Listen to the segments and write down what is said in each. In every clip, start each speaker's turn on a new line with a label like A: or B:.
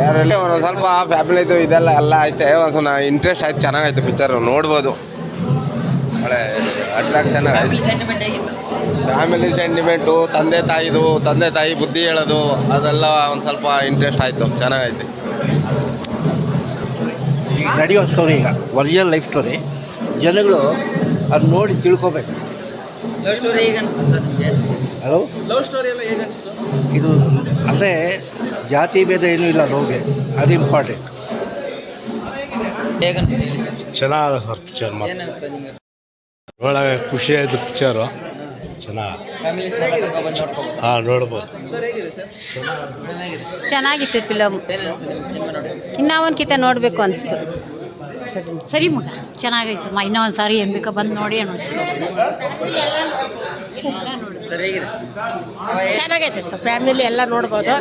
A: ಯಾರಲ್ಲಿ ಒಂದು ಸ್ವಲ್ಪ ಫ್ಯಾಮಿಲಿದು ಇದೆಲ್ಲ ಎಲ್ಲ ಐತೆ. ಒಂದು ಸ್ವಲ್ಪ ಇಂಟ್ರೆಸ್ಟ್ ಆಯ್ತು ಚೆನ್ನಾಗೈತೆ ಪಿಕ್ಚರ್ ನೋಡ್ಬೋದು. ಒಳ್ಳೆ ಅಟ್ರಾಕ್ಷನ್
B: ಫ್ಯಾಮಿಲಿ ಸೆಂಟಿಮೆಂಟ್
A: ಫ್ಯಾಮಿಲಿ ತಂದೆ ತಾಯಿದು ತಂದೆ ತಾಯಿ ಬುದ್ಧಿ ಹೇಳೋದು ಅದೆಲ್ಲ ಒಂದು ಸ್ವಲ್ಪ ಇಂಟ್ರೆಸ್ಟ್ ಆಯಿತು. ಚೆನ್ನಾಗೈತೆ
C: ನಡೆಯೋ ಸ್ಟೋರಿ ಈಗ. ಒರಿಜಿನಲ್ ಲೈಫ್ ಸ್ಟೋರಿ ಜನಗಳು ಅದು ನೋಡಿ ತಿಳ್ಕೊಬೇಕು ಹಲೋ
B: ಲವ್ ಸ್ಟೋರಿ ಎಲ್ಲ ಹೇಗೆ
C: ಇದು ಅಂದರೆ ಜಾತಿ ಭೇದ ಏನೂ ಇಲ್ಲ ಲವ್ಗೆ ಅದು ಇಂಪಾರ್ಟೆಂಟ್
B: ಚೆನ್ನಾಗ ಹೇಳಿ
D: ಚೆನ್ನಾಗದ ಸರ್ ಪಿಕ್ಚರ್ ಮಾತ್ರ.
B: ಏನು ಅನಿಸ್ತು ನಿಮಗೆ?
D: ಒಳಗೆ ಖುಷಿ ಆಯಿತು ಪಿಕ್ಚರು ಚೆನ್ನಾಗಿ ಹಾಂ ನೋಡ್ಬೋದು.
E: ಚೆನ್ನಾಗಿತ್ತು ಫಿಲಮ್ ಇನ್ನ ಒಂದು ಕಿತ ನೋಡಬೇಕು ಅನಿಸ್ತು. ಸರಿ.
F: ಸರಿ ಮಗ. ಚೆನ್ನಾಗೈತಮ್ಮ ಇನ್ನೊಂದು ಸಾರಿ ಏನು ಬೇಕೋ ಬಂದು ನೋಡಿ
G: ಚೆನ್ನಾಗೈತೆ ಸರ್ ಫ್ಯಾಮಿಲಿ ಎಲ್ಲ ನೋಡ್ಬೋದು.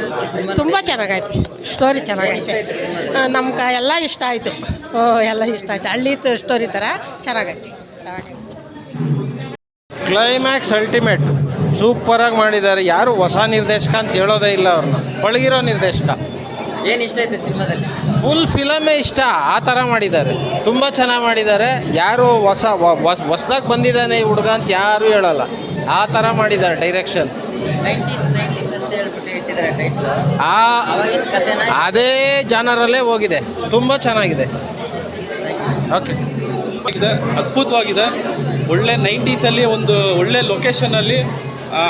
G: ತುಂಬ ಚೆನ್ನಾಗೈತೆ. ಸ್ಟೋರಿ ಚೆನ್ನಾಗೈತೆ. ನಮ್ಗೆ ಎಲ್ಲ ಇಷ್ಟ ಆಯಿತು. ಎಲ್ಲ ಇಷ್ಟ ಆಯ್ತು. ಹಳ್ಳಿ ಸ್ಟೋರಿ ಥರ ಚೆನ್ನಾಗೈತೆ.
H: ಕ್ಲೈಮ್ಯಾಕ್ಸ್ ಅಲ್ಟಿಮೇಟ್ ಸೂಪರಾಗಿ ಮಾಡಿದ್ದಾರೆ. ಯಾರು ಹೊಸ ನಿರ್ದೇಶಕ ಅಂತ ಹೇಳೋದೇ ಇಲ್ಲ ಅವ್ರನ್ನ. ಪಳಗಿರೋ ನಿರ್ದೇಶಕ.
B: ಏನು ಇಷ್ಟ ಐತೆ ಸಿನಿಮಾದಲ್ಲಿ?
H: ಫುಲ್ ಫಿಲಮೇ ಇಷ್ಟ ಆ ಥರ ಮಾಡಿದ್ದಾರೆ. ತುಂಬ ಚೆನ್ನಾಗಿ ಮಾಡಿದ್ದಾರೆ. ಯಾರು ಹೊಸ ಹೊಸ್ದಾಗಿ ಬಂದಿದ್ದಾನೆ ಈ ಹುಡುಗ ಅಂತ ಯಾರೂ ಹೇಳಲ್ಲ. ಆ ಥರ ಮಾಡಿದ್ದಾರೆ ಡೈರೆಕ್ಷನ್
B: ನೈಂಟೀಸ್ ನೈಂಟೀಸ್ ಅಂತ ಹೇಳ್ಬಿಟ್ಟು ಇಟ್ಟಿದ್ದಾರೆ ಟೈಟ್ಲ್
H: ಆ
B: ಅವಾಗಿನ ಕಥೆನ
H: ಅದೇ ಜಾನರಲ್ಲೇ ಹೋಗಿದೆ. ತುಂಬ ಚೆನ್ನಾಗಿದೆ. ಓಕೆ
I: ಇದೆ ಅದ್ಭುತವಾಗಿದೆ. ಒಳ್ಳೆ ನೈಂಟೀಸಲ್ಲಿ ಒಂದು ಒಳ್ಳೆ ಲೊಕೇಶನಲ್ಲಿ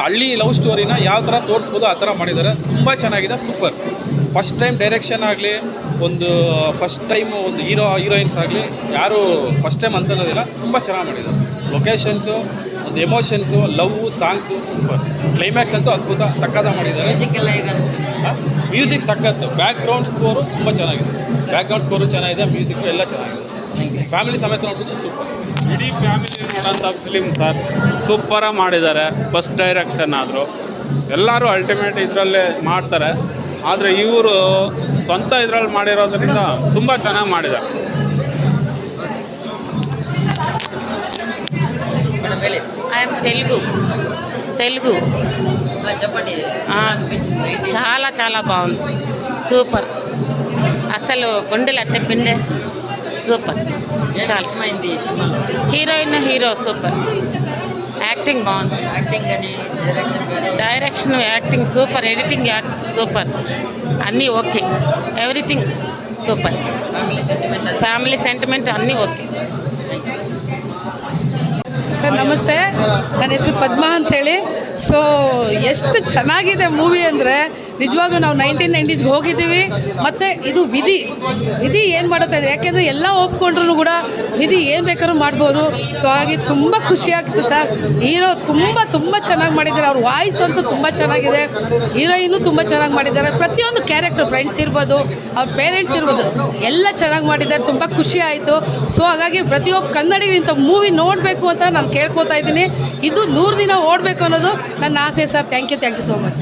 I: ಹಳ್ಳಿ ಲವ್ ಸ್ಟೋರಿನ ಯಾವ ಥರ ತೋರಿಸ್ಬೋದು ಆ ಥರ ಮಾಡಿದ್ದಾರೆ. ತುಂಬ ಚೆನ್ನಾಗಿದೆ ಸೂಪರ್ ಫಸ್ಟ್ ಟೈಮ್ ಡೈರೆಕ್ಷನ್ ಆಗಲಿ ಒಂದು ಫಸ್ಟ್ ಟೈಮ್ ಒಂದು ಹೀರೋ ಹೀರೋಯಿನ್ಸ್ ಆಗಲಿ ಯಾರು ಫಸ್ಟ್ ಟೈಮ್ ಅಂತ ಅನ್ನೋದಿಲ್ಲ ತುಂಬ ಚೆನ್ನಾಗಿ ಮಾಡಿದ್ದಾರೆ. ಲೊಕೇಶನ್ಸು ಒಂದು emotions love songs super climax ಅಂತೂ ಅದ್ಭುತ ಸಕ್ಕದ ಮಾಡಿದ್ದಾರೆ.
B: ಮ್ಯೂಸಿಕ್ ಸಕ್ಕತ್ತು ಬ್ಯಾಕ್ ಗ್ರೌಂಡ್ ನಿಮ್ಗೆ?
I: ಸಖತ್ತು. ಬ್ಯಾಕ್ಗ್ರೌಂಡ್ ಸ್ಕೋರು ತುಂಬ ಚೆನ್ನಾಗಿದೆ. ಬ್ಯಾಕ್ಗ್ರೌಂಡ್ ಸ್ಕೋರು ಚೆನ್ನಾಗಿದೆ ಮ್ಯೂಸಿಕ್ ಎಲ್ಲ ಚೆನ್ನಾಗಿದೆ. ಫ್ಯಾಮಿಲಿ ಸಮೇತ ನೋಡ್ಬೋದು ಸೂಪರ್
J: ಇಡೀ ಫ್ಯಾಮಿಲಿ ನೋಡೋಂಥ ಫಿಲಿಮ್ ಸರ್ ಸೂಪರಾಗಿ ಮಾಡಿದ್ದಾರೆ. ಫಸ್ಟ್ ಡೈರೆಕ್ಷನ್ ಆದರೂ. ಎಲ್ಲರೂ ಅಲ್ಟಿಮೇಟ್ ಇದರಲ್ಲೇ ಮಾಡ್ತಾರೆ. ಆದರೆ ಇವರು ಸ್ವಂತ ಇದರಲ್ಲಿ ಮಾಡಿರೋದ್ರಿಂದ ತುಂಬ ಚೆನ್ನಾಗಿ ಮಾಡಿದ್ದಾರೆ
B: ಮೇಡಮ್ ಹೇಳಿ
F: ఐ తెలుగు తెలుగు
B: ఆ, చెప్పండి
F: ఆ,
B: అనిపించింది
F: చాలా చాలా బాగుంది సూపర్ అసలు గుండెలు అట్టే పిండేస్తుంది సూపర్
B: ఏం
F: చాలా
B: ఇష్టమైంది ఈ సినిమాలో
F: హీరోయిన్ హీరో సూపర్ యాక్టింగ్ బాగుంది
B: యాక్టింగ్ కానీ డైరెక్షన్ కానీ
F: direction acting super editing act super అన్నీ okay everything super
B: family sentiment అది
F: ఫ్యామిలీ సెంటిమెంట్ అన్నీ ఓకే
G: ಸರ್ ನಮಸ್ತೆ ನನ್ನ ಹೆಸರು ಪದ್ಮ ಅಂತೇಳಿ ಸೊ ಎಷ್ಟು ಚೆನ್ನಾಗಿದೆ ಮೂವಿ ಅಂದರೆ ನಿಜವಾಗ್ಲೂ ನಾವು ನೈನ್ಟೀನ್ ನೈಂಟೀಸ್ಗೆ ಹೋಗಿದ್ದೀವಿ. ಮತ್ತು ಇದು ವಿಧಿ ವಿಧಿ ಏನು ಮಾಡುತ್ತಾ ಇದೆ ಯಾಕೆಂದರೆ ಎಲ್ಲ ಒಪ್ಕೊಂಡ್ರೂ ಕೂಡ ವಿಧಿ ಏನು ಬೇಕಾದ್ರೂ ಮಾಡ್ಬೋದು. ಸೊ ಹಾಗೆ ತುಂಬ ಖುಷಿ ಆಗ್ತದೆ ಸರ್. ಹೀರೋ ತುಂಬ ತುಂಬ ಚೆನ್ನಾಗಿ ಮಾಡಿದ್ದಾರೆ. ಅವ್ರ ವಾಯ್ಸ್ ಅಂತೂ ತುಂಬ ಚೆನ್ನಾಗಿದೆ. ಹೀರೋಯಿನು ತುಂಬ ಚೆನ್ನಾಗಿ ಮಾಡಿದ್ದಾರೆ. ಪ್ರತಿಯೊಂದು ಕ್ಯಾರೆಕ್ಟರ್ ಫ್ರೆಂಡ್ಸ್ ಇರ್ಬೋದು, ಅವ್ರ ಪೇರೆಂಟ್ಸ್ ಇರ್ಬೋದು, ಎಲ್ಲ ಚೆನ್ನಾಗಿ ಮಾಡಿದ್ದಾರೆ. ತುಂಬ ಖುಷಿ ಆಯಿತು. ಸೊ ಹಾಗಾಗಿ ಪ್ರತಿಯೊಬ್ಬ ಕನ್ನಡಿಗರು ಇಂಥ ಮೂವಿ ನೋಡಬೇಕು ಅಂತ ನಾನು ಕೇಳ್ಕೊತಾ ಇದ್ದೀನಿ. ಇದು ನೂರು ದಿನ ಓಡಬೇಕು ಅನ್ನೋದು ನನ್ನ ಆಸೆ sir. Thank you thank you so much